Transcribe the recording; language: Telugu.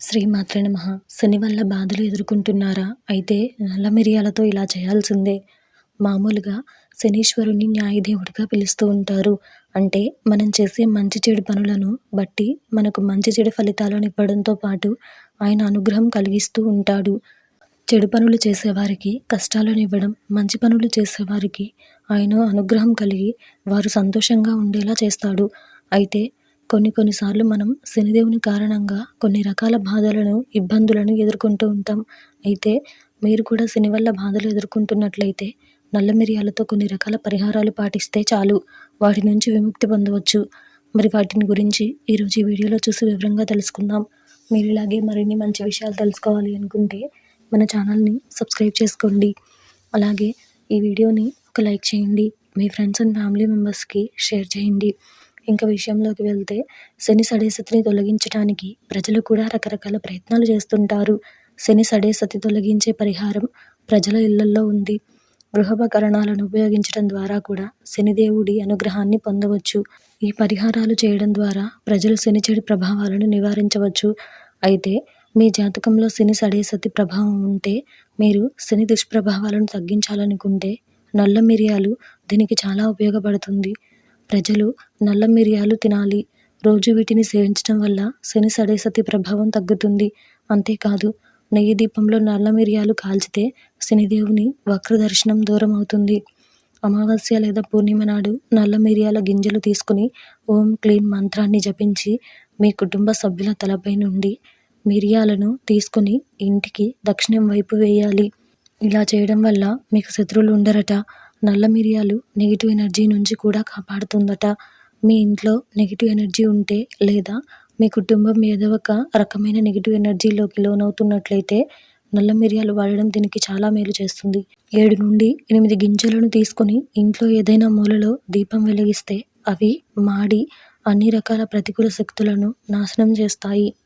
శ్రీమాత్రే నమ. శని వల్ల బాధలు ఎదుర్కొంటున్నారా? అయితే నల్ల మిరియాలతో ఇలా చేయాల్సిందే. మామూలుగా శనీశ్వరుని న్యాయదేవుడిగా పిలుస్తూ ఉంటారు. అంటే మనం చేసే మంచి చెడు పనులను బట్టి మనకు మంచి చెడు ఫలితాలను ఇవ్వడంతో పాటు ఆయన అనుగ్రహం కలిగిస్తూ ఉంటాడు. చెడు పనులు చేసేవారికి కష్టాలను ఇవ్వడం మంచి పనులు చేసేవారికి ఆయన అనుగ్రహం కలిగి వారు సంతోషంగా ఉండేలా చేస్తాడు. అయితే కొన్ని కొన్నిసార్లు మనం శనిదేవుని కారణంగా కొన్ని రకాల బాధలను ఇబ్బందులను ఎదుర్కొంటూ ఉంటాం. అయితే మీరు కూడా శని వల్ల బాధలు ఎదుర్కొంటున్నట్లయితే నల్ల మిరియాలతో కొన్ని రకాల పరిహారాలు పాటిస్తే చాలు. వాటి నుంచి విముక్తి పొందవచ్చు. మరి వాటిని గురించి ఈరోజు ఈ వీడియోలో చూసి వివరంగా తెలుసుకుందాం. మీరు ఇలాగే మరిన్ని మంచి విషయాలు తెలుసుకోవాలి అనుకుంటే మన ఛానల్ని సబ్స్క్రైబ్ చేసుకోండి. అలాగే ఈ వీడియోని ఒక లైక్ చేయండి. మీ ఫ్రెండ్స్ అండ్ ఫ్యామిలీ మెంబర్స్కి షేర్ చేయండి. ఇంకా విషయంలోకి వెళ్తే శని సడేసతిని తొలగించడానికి ప్రజలు కూడా రకరకాల ప్రయత్నాలు చేస్తుంటారు. శని సడేసతి తొలగించే పరిహారం ప్రజల ఇళ్ళల్లో ఉంది. గృహోపకరణాలను ఉపయోగించడం ద్వారా కూడా శనిదేవుడి అనుగ్రహాన్ని పొందవచ్చు. ఈ పరిహారాలు చేయడం ద్వారా ప్రజలు శని చెడు ప్రభావాలను నివారించవచ్చు. అయితే మీ జాతకంలో శని సడేసతి ప్రభావం ఉంటే మీరు శని దుష్ప్రభావాలను తగ్గించాలనుకుంటే నల్ల మిరియాలు దీనికి చాలా ఉపయోగపడుతుంది. ప్రజలు నల్ల మిరియాలు తినాలి. రోజు వీటిని సేవించడం వల్ల శని సడేసతి ప్రభావం తగ్గుతుంది. అంతేకాదు నెయ్యి దీపంలో నల్ల మిరియాలు కాల్చితే శనిదేవుని వక్ర దర్శనం దూరం అవుతుంది అమావాస్య లేదా పూర్ణిమ నాడు నల్ల మిరియాల గింజలు తీసుకుని ఓం క్లీన్ మంత్రాన్ని జపించి మీ కుటుంబ సభ్యుల తలపై నుండి మిరియాలను తీసుకుని ఇంటికి దక్షిణం వైపు వేయాలి. ఇలా చేయడం వల్ల మీకు శత్రువులు ఉండరట. నల్ల మిరియాలు నెగిటివ్ ఎనర్జీ నుంచి కూడా కాపాడుతుందట. మీ ఇంట్లో నెగిటివ్ ఎనర్జీ ఉంటే లేదా మీ కుటుంబం ఏదో ఒక రకమైన నెగిటివ్ ఎనర్జీలోకి లోనవుతున్నట్లయితే నల్ల మిరియాలు వాడడం దీనికి చాలా మేలు చేస్తుంది. ఏడు నుండి ఎనిమిది గింజలను తీసుకొని ఇంట్లో ఏదైనా మూలలో దీపం వెలిగిస్తే అవి మాడి అన్ని రకాల ప్రతికూల శక్తులను నాశనం చేస్తాయి.